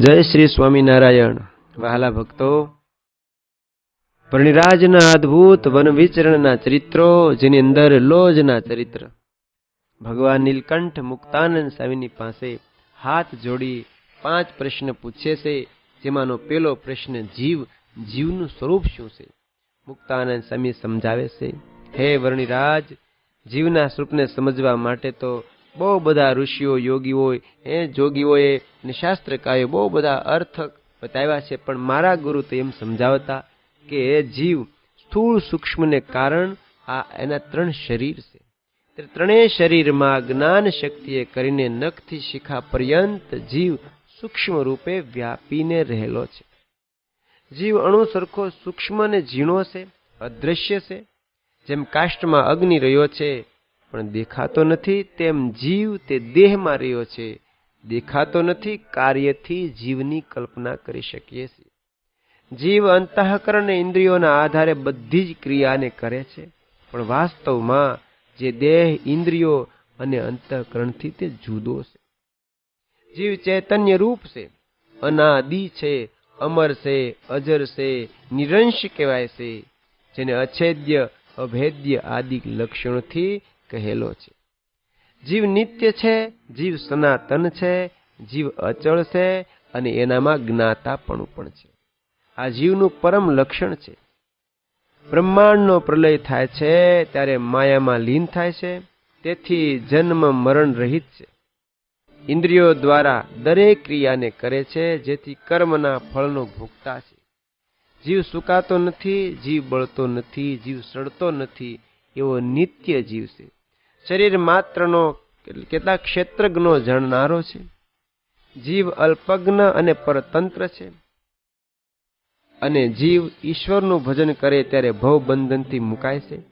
જય શ્રી સ્વામિનારાયણ. વહાલા ભક્તો પ્રણિરાજના અદ્ભુત વન વિચરણના ચરિત્રો, જેની અંદર લોજના ચરિત્ર. ભગવાન નીલકંઠ મુક્તાનંદ સ્વામીની પાસે હાથ જોડી પાંચ પ્રશ્ન પૂછે છે, જેમાંનો પેલો પ્રશ્ન જીવ, જીવનું સ્વરૂપ શું છે? મુક્તાનંદ સ્વામી સમજાવે છે, હે વર્ણિરાજ, જીવના સ્વરૂપને સમજવા માટે તો બહુ બધા ઋષિઓ યોગીઓ એ જોગીઓએ અને શાસ્ત્રકારો બહુ બધા અર્થ બતાવ્યા છે, પણ મારા ગુરુ તો એમ સમજાવતા કે એ જીવ, સ્થૂળ સૂક્ષ્મને કારણ આ એના ત્રણ શરીર છે. ત્રણેય શરીરમાં જ્ઞાન શક્તિએ કરીને નખથી શિખા પર્યંત જીવ સૂક્ષ્મ રૂપે વ્યાપીને રહેલો છે. જીવ અણુ સરખો સૂક્ષ્મ અને ઝીણો છે, અદ્રશ્ય છે. જેમ કાષ્ટમાં અગ્નિ રહ્યો છે પણ દેખાતો નથી તેમ જીવ તે દેહમાં રહ્યો છે. દેખાતો નથી કાર્યથી જીવની કલ્પના કરી શકીએ છીએ. જીવ અંતઃકરણ ઇન્દ્રિયોના આધારે બધી જ ક્રિયાને કરે છે. પણ વાસ્તવમાં જે દેહ, ઇન્દ્રિયો અને અંતઃકરણથી તે જુદો છે. જીવ ચૈતન્ય રૂપ છે. અનાદિ છે, અમર છે, અજર છે, નિરંશ કહેવાય છે. જેને અછેદ્ય, અભેદ્ય આદિ લક્ષણોથી કહેલો છે. જીવ નિત્ય છે, જીવ સનાતન છે, જીવ અચળ છે અને એનામાં જ્ઞાતાપણું પણ છે. આ જીવનું પરમ લક્ષણ છે. બ્રહ્માંડનો પ્રલય થાય છે, ત્યારે માયામાં લીન થાય છે, તેથી જન્મ મરણ રહિત છે. ઇન્દ્રિયો દ્વારા દરેક ક્રિયાને કરે છે, જેથી કર્મના ફળનો ભોગતા છે. જીવ સુકાતો નથી, જીવ બળતો નથી, જીવ સડતો નથી એવો નિત્ય જીવ છે. શરીર માત્રનો કેટલા ક્ષેત્રજ્ઞો જણનારો છે. જીવ અલ્પજ્ઞ અને પરતંત્ર છે. અને જીવ ઈશ્વરનું ભજન કરે ત્યારે ભવબંધનથી મુકાય છે.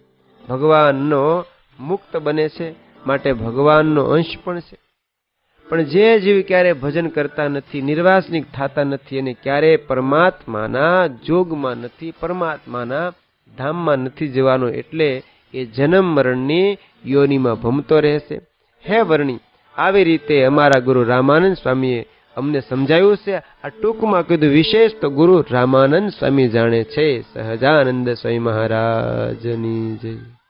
ભગવાનનો મુક્ત બને છે માટે ભગવાનનો અંશ પણ છે. પણ જે જીવ ક્યારે ભજન કરતા નથી, નિર્વાસનિક થતા નથી અને ક્યારે પરમાત્માના જોગમાં નથી, પરમાત્માના ધામમાં નથી જવાનો એટલે એ જન્મ મરણની યોનિમાં ભમતો રહેશે. હે વર્ણી, આવી રીતે અમારા ગુરુ રામાનંદ સ્વામીએ અમને સમજાવ્યું છે. આ ટૂંકમાં કીધું વિશેષ તો ગુરુ રામાનંદ સ્વામી જાણે છે. સહજાનંદ સ્વામી મહારાજની જય.